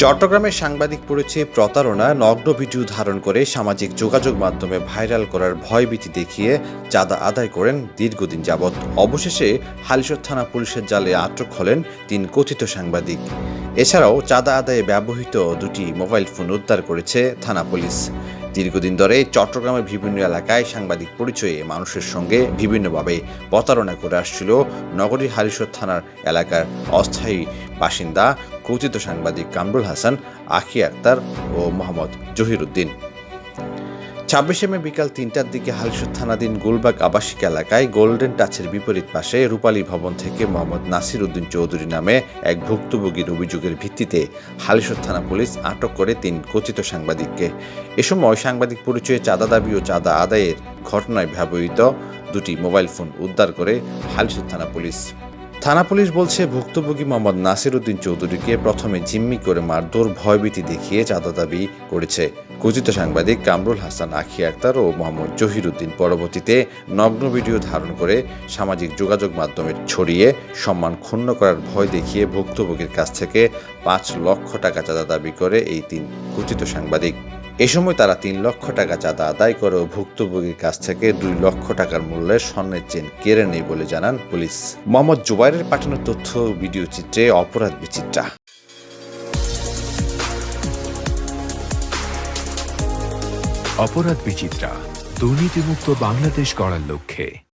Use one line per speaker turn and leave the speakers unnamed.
চট্টগ্রামের সাংবাদিক পড়েছে প্রতারণা, নগ্ন ভিডিও ধারণ করে সামাজিক যোগাযোগ মাধ্যমে ভাইরাল করার ভয়ভীতি দেখিয়ে চাঁদা আদায় করেন দীর্ঘদিন যাবৎ। অবশেষে হালিশর থানা পুলিশের জালে আটক হলেন তিন কথিত সাংবাদিক। এছাড়াও চাঁদা আদায়ে ব্যবহৃত দুটি মোবাইল ফোন উদ্ধার করেছে থানা পুলিশ। দীর্ঘদিন ধরে চট্টগ্রামের বিভিন্ন এলাকায় সাংবাদিক পরিচয়ে মানুষের সঙ্গে বিভিন্নভাবে প্রতারণা করে আসছিল নগরীর হালিশর থানার এলাকার অস্থায়ী বাসিন্দা কথিত সাংবাদিক কামরুল হাসান, আখি আক্তার ও মোহাম্মদ জহিরুদ্দিন। ছাব্বিশে মে বিকাল তিনটার দিকে হালিশর থানাধীন গুলবাগ আবাসিক এলাকায় গোল্ডেন টাচের বিপরীত পাশে রূপালী ভবন থেকে মোহাম্মদ নাসির উদ্দিন চৌধুরী নামে এক ভুক্তভোগীর অভিযোগের ভিত্তিতে হালিশর থানা পুলিশ আটক করে তিন কথিত সাংবাদিককে। এ সময় সাংবাদিক পরিচয়ে চাঁদা দাবি ও চাঁদা আদায়ের ঘটনায় ব্যবহৃত দুটি মোবাইল ফোন উদ্ধার করে হালিশর থানা পুলিশ থানা পুলিশ বলছে, ভুক্তভোগী মোহাম্মদ নাসির উদ্দিন চৌধুরীকে প্রথমে জিম্মি করে মারধর, ভয়ভীতি দেখিয়ে চাঁদা দাবি করেছে। কথিত সাংবাদিক কামরুল হাসান আখি আক্তার ও মোহাম্মদ জহিরুদ্দিন পরবর্তীতে নগ্ন ভিডিও ধারণ করে সামাজিক যোগাযোগ মাধ্যমে ছড়িয়ে সম্মান ক্ষুণ্ণ করার ভয় দেখিয়ে ভুক্তভোগীর কাছ থেকে পাঁচ লক্ষ টাকা চাঁদা দাবি করে এই তিন কথিত সাংবাদিক। এ সময় তারা তিন লক্ষ টাকা চাঁদা আদায় করে ও ভুক্তভোগীর কাছ থেকে দুই লক্ষ টাকার মূল্যের স্বর্ণের চেন কেড়ে নেই বলে জানান পুলিশ। মোহাম্মদ জুবাইরের পাঠানো তথ্য ভিডিও চিত্রে অপরাধ বিচিত্রা।
অপরাধ বিচিত্রা, দুর্নীতিমুক্ত বাংলাদেশ গড়ার লক্ষ্যে।